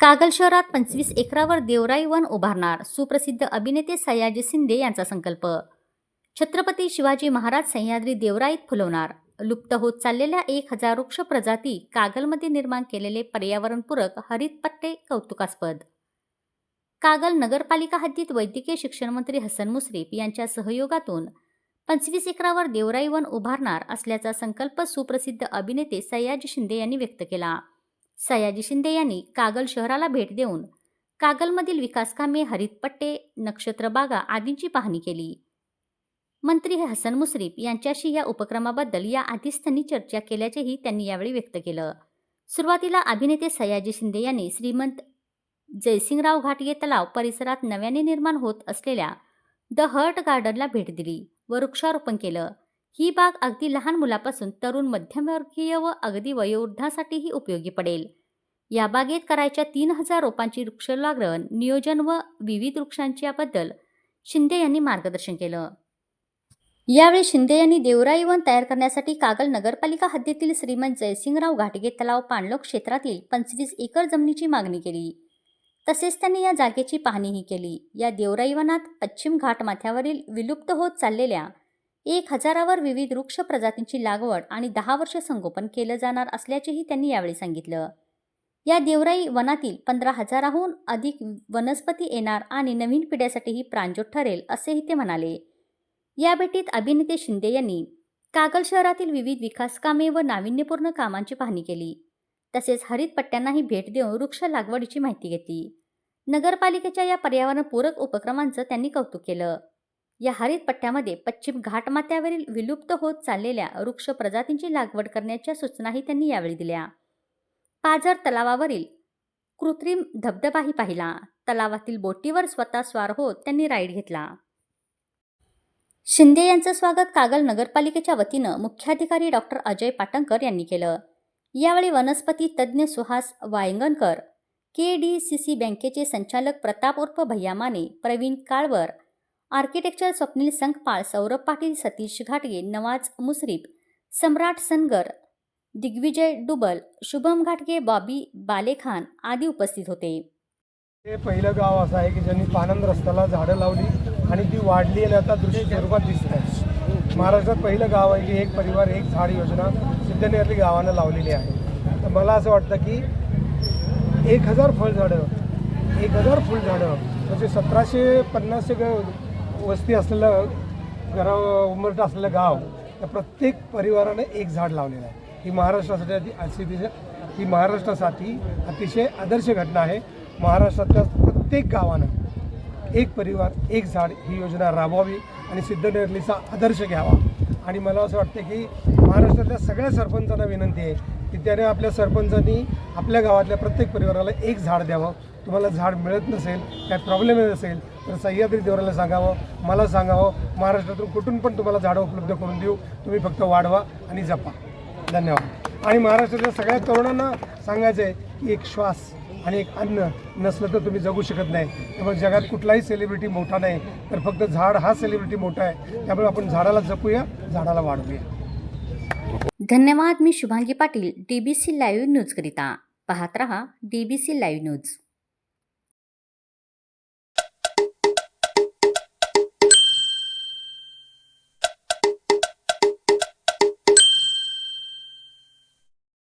कागल शहरात पंचवीस एकरावर देवराई वन उभारणार सुप्रसिद्ध अभिनेते सयाजी शिंदे यांचा संकल्प. छत्रपती शिवाजी महाराज सह्याद्री देवराईत फुलवणार. लुप्त होत चाललेल्या एक हजार वृक्ष प्रजाती कागलमध्ये निर्माण केलेले पर्यावरणपूरक हरित पट्टे कौतुकास्पद. कागल नगरपालिका हद्दीत वैद्यकीय शिक्षण मंत्री हसन मुश्रीफ यांच्या सहयोगातून पंचवीस एकरावर देवराई वन उभारणार असल्याचा संकल्प सुप्रसिद्ध अभिनेते सयाजी शिंदे यांनी व्यक्त केला. सयाजी शिंदे यांनी कागल शहराला भेट देऊन कागलमधील विकासकामे हरितपट्टे नक्षत्रबागा आदींची पाहणी केली. मंत्री हसन मुश्रीफ यांच्याशी या उपक्रमाबद्दल या आधीच त्यांनी चर्चा केल्याचेही त्यांनी यावेळी व्यक्त केलं. सुरुवातीला अभिनेते सयाजी शिंदे यांनी श्रीमंत जयसिंगराव घाटगे तलाव परिसरात नव्याने निर्माण होत असलेल्या द हर्ट गार्डनला भेट दिली व वृक्षारोपण केलं. ही बाग अगदी लहान मुलापासून तरुण मध्यमवर्गीय व अगदी वयोवृद्धासाठीही उपयोगी पडेल. या बागेत करायच्या तीन हजार रोपांची वृक्ष नियोजन व विविध वृक्षांच्याबद्दल शिंदे यांनी मार्गदर्शन केलं. यावेळी शिंदे यांनी देवराई वन तयार करण्यासाठी कागल नगरपालिका हद्दीतील श्रीमंत जयसिंगराव घाटगे तलाव पाणलोक क्षेत्रातील पंचवीस एकर जमिनीची मागणी केली. तसेच त्यांनी या जागेची पाहणीही केली. या देवराईवनात पश्चिम घाट माथ्यावरील विलुप्त होत चाललेल्या एक हजारावर विविध वृक्ष प्रजातींची लागवड आणि दहा वर्ष संगोपन केलं जाणार असल्याचेही त्यांनी यावेळी सांगितलं. या देवराई वनातील पंधरा हजाराहून अधिक वनस्पती येणार आणि नवीन पिढ्यासाठीही प्रांजोत ठरेल असेही ते म्हणाले. या भेटीत अभिनेते शिंदे यांनी कागल शहरातील विविध विकास कामे व नाविन्यपूर्ण कामांची पाहणी केली. तसेच हरित पट्ट्यांनाही भेट देऊन वृक्ष लागवडीची माहिती घेतली. नगरपालिकेच्या या पर्यावरणपूरक उपक्रमांचं त्यांनी कौतुक केलं. या हरित पट्ट्यामध्ये पश्चिम घाटमात्यावरील विलुप्त होत चाललेल्या वृक्ष प्रजातींची लागवड करण्याच्या सूचनाही त्यांनी यावेळी दिल्या. पाझर तलावावरील कृत्रिम धबधबाही पाहिला. तलावातील बोटीवर स्वतः स्वार होत त्यांनी राईड घेतला. शिंदे यांचं स्वागत कागल नगरपालिकेच्या वतीनं मुख्याधिकारी डॉक्टर अजय पाटणकर यांनी केलं. यावेळी वनस्पती तज्ज्ञ Suhas Vayangankar K D C C बँकेचे संचालक प्रताप उर्फ भैया माने प्रवीण काळवर आर्किटेक्चर स्वप्नील संकपाळ सौरभ पाटील सतीश घाटगे नवाज मुसरीफ सम्राट सनगर दिग्विजय डुबल शुभम घाटगे बॉबी बालेखान आदी उपस्थित होते. हे पहिलं गाव असं आहे की ज्यांनी पानंद रस्त्याला झाडं लावली आणि ती वाढली आणि आता दृश्य स्वरूपात दिसत आहे. महाराष्ट्रात पहिलं गाव आहे की एक परिवार एक झाड योजना सिद्धनेरली गावानं लावलेली आहे. तर मला असं वाटतं की एक हजार फळझाडं एक हजार फुलझाडं म्हणजे सतराशे पन्नासशे वस्ती असलेलं घरा उमरट असलेलं गाव त्या प्रत्येक परिवाराने एक झाड लावलेलं आहे. ही महाराष्ट्रासाठी अति अतिशय ही महाराष्ट्रासाठी अतिशय आदर्श घटना आहे. महाराष्ट्रातल्या प्रत्येक गावानं एक परिवार एक झाड ही योजना राबवावी आणि सिद्धनेरलीचा आदर्श घ्यावा. आणि मला असं वाटतं की महाराष्ट्रातल्या सगळ्या सरपंचांना विनंती आहे की त्याने आपल्या सरपंचांनी आपल्या गावातल्या प्रत्येक परिवाराला एक झाड द्यावं. तुम्हाला झाड मिळत नसेल काय प्रॉब्लेम येत असेल तर सह्याद्री देवराला सांगावं मला सांगावं महाराष्ट्रातून कुठून पण तुम्हाला झाडं उपलब्ध करून देऊ. तुम्ही फक्त वाढवा आणि जपा. धन्यवाद. आणि महाराष्ट्रातल्या सगळ्या तरुणांना सांगायचं आहे की एक श्वास आणि एक अन्न नसलं तर तुम्ही जगू शकत नाही. त्यामुळे जगात कुठलाही सेलिब्रिटी मोठा नाही तर फक्त झाड हा सेलिब्रिटी मोठा आहे. त्यामुळे आपण झाडाला जपूया झाडाला वाढवूया. धन्यवाद मी Shubhangi Patil D B C live न्यूजकरिता पाहत रहा D B C live news